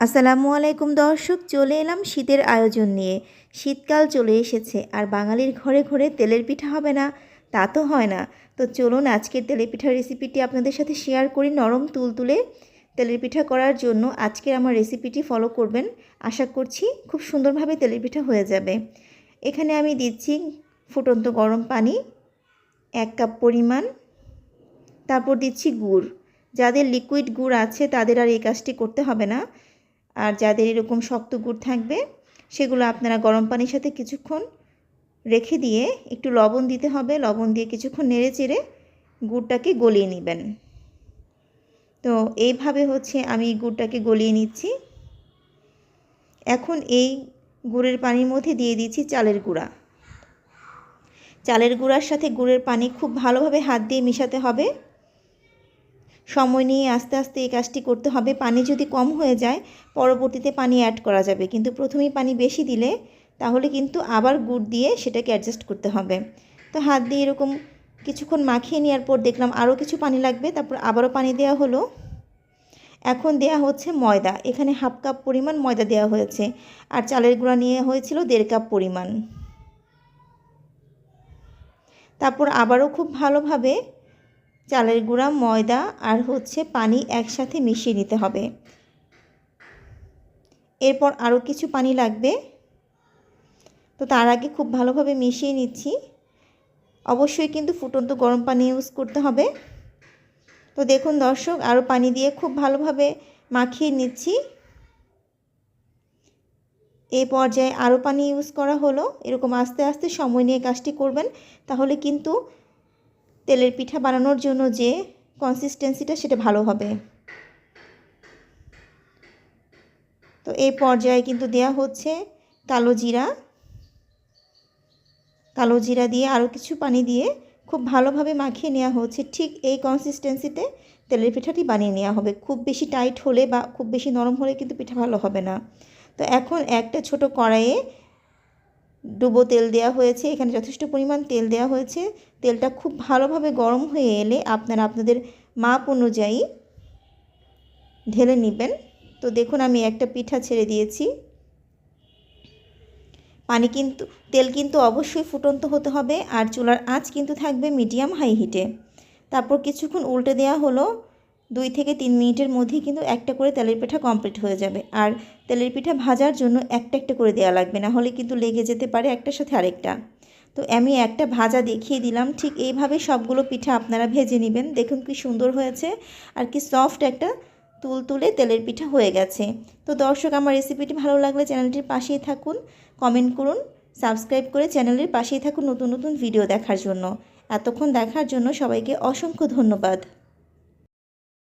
আসসালামু আলাইকুম দর্শক, চলে এলাম শীতের আয়োজন নিয়ে। শীতকাল চলে এসেছে, আর বাঙালির ঘরে ঘরে তেলের পিঠা হবে না, তা তো হয় না। তো চলুন আজকের তেলের পিঠার রেসিপিটি আপনাদের সাথে শেয়ার করি নরম তুলতুলে তেলের পিঠা করার জন্য আজকের আমার রেসিপিটি ফলো করবেন। আশা করছি খুব সুন্দরভাবে তেলের পিঠা হয়ে যাবে। এখানে আমি দিচ্ছি ফুটন্ত গরম পানি, এক কাপ পরিমাণ। তারপর দিচ্ছি গুড়। যাদের লিকুইড গুড় আছে তাদের আর এই কাজটি করতে হবে না। আর যাদের এরকম শক্ত গুড় থাকবে, সেগুলো আপনারা গরম পানির সাথে কিছুক্ষণ রেখে দিয়ে একটু লবণ দিতে হবে। লবণ দিয়ে কিছুক্ষণ নেড়ে চেড়ে গুড়টাকে গলিয়ে নেবেন। তো এইভাবে হচ্ছে আমি গুড়টাকে গলিয়ে নিচ্ছি। এখন এই গুড়ের পানির মধ্যে দিয়ে দিচ্ছি চালের গুঁড়া। চালের গুঁড়ার সাথে গুড়ের পানি খুব ভালোভাবে হাত দিয়ে মিশাতে হবে। সময় নিয়ে আস্তে আস্তে এই কাজটি করতে হবে। পানি যদি কম হয়ে যায়, পরবর্তীতে পানি অ্যাড করা যাবে। কিন্তু প্রথমেই পানি বেশি দিলে, তাহলে কিন্তু আবার গুড় দিয়ে সেটাকে অ্যাডজাস্ট করতে হবে। তো হাত দিয়ে এরকম কিছুক্ষণ মাখিয়ে নেওয়ার পর দেখলাম আরও কিছু পানি লাগবে। তারপর আবারও পানি দেওয়া হলো। এখন দেয়া হচ্ছে ময়দা। এখানে হাফ কাপ পরিমাণ ময়দা দেওয়া হয়েছে। আর চালের গুঁড়া নিয়ে হয়েছিল দেড় কাপ পরিমাণ। তারপর আবারও খুব ভালোভাবে চালের গুঁড়া, ময়দা আর হচ্ছে পানি একসাথে মিশিয়ে নিতে হবে। এরপর আরও কিছু পানি লাগবে। তো তার আগে খুব ভালোভাবে মিশিয়ে নিচ্ছি। অবশ্যই কিন্তু ফুটন্ত গরম পানি ইউজ করতে হবে। তো দেখুন দর্শক, আরও পানি দিয়ে খুব ভালোভাবে মাখিয়ে নিচ্ছি। এই পর্যায়ে আরও পানি ইউজ করা হলো। এরকম আস্তে আস্তে সময় নিয়ে কাজটি করবেন, তাহলে কিন্তু তেলের পিঠা বানানোর জন্য যে কনসিস্টেন্সিটা সেটা ভালো হবে। তো এই পর্যায়ে কিন্তু দেয়া হচ্ছে কালো জিরা। কালো জিরা দিয়ে আরও কিছু পানি দিয়ে খুব ভালোভাবে মাখিয়ে নেওয়া হচ্ছে। ঠিক এই কনসিস্টেন্সিতে তেলের পিঠাটি বানিয়ে নেওয়া হবে। খুব বেশি টাইট হলে বা খুব বেশি নরম হলে কিন্তু পিঠা ভালো হবে না। তো এখন একটা ছোট কড়াইয়ে ডুবো তেল দেওয়া হয়েছে, এখানে যথেষ্ট পরিমাণ তেল দেওয়া হয়েছে। তেলটা খুব ভালোভাবে গরম হয়ে এলে আপনারা আপনাদের মাপ অনুযায়ী ঢেলে নেবেন। তো দেখুন, আমি একটা পিঠা ছেড়ে দিয়েছি। পানি কিন্তু, তেল কিন্তু অবশ্যই ফুটন্ত হতে হবে, আর চুলার আঁচ কিন্তু থাকবে মিডিয়াম হাই হিটে। তারপর কিছুক্ষণ উল্টে দেওয়া হলো। দুই থেকে তিন মিনিটের মধ্যেই কিন্তু একটা করে তেলের পিঠা কমপ্লিট হয়ে যাবে। আর তেলের পিঠা ভাজার জন্য একটা একটা করে দেওয়া লাগবে, না হলে কিন্তু লেগে যেতে পারে একটার সাথে আরেকটা। তো আমি একটা ভাজা দেখিয়ে দিলাম, ঠিক এইভাবে সবগুলো পিঠা আপনারা ভেজে নেবেন। দেখুন কি সুন্দর হয়েছে আর কি সফট একটা তুল তুলে তেলের পিঠা হয়ে গেছে। তো দর্শক, আমার রেসিপিটি ভালো লাগলে চ্যানেলটির পাশেই থাকুন কমেন্ট করুন সাবস্ক্রাইব করে চ্যানেলের পাশেই থাকুন নতুন নতুন ভিডিও দেখার জন্য। এতক্ষণ দেখার জন্য সবাইকে অসংখ্য ধন্যবাদ।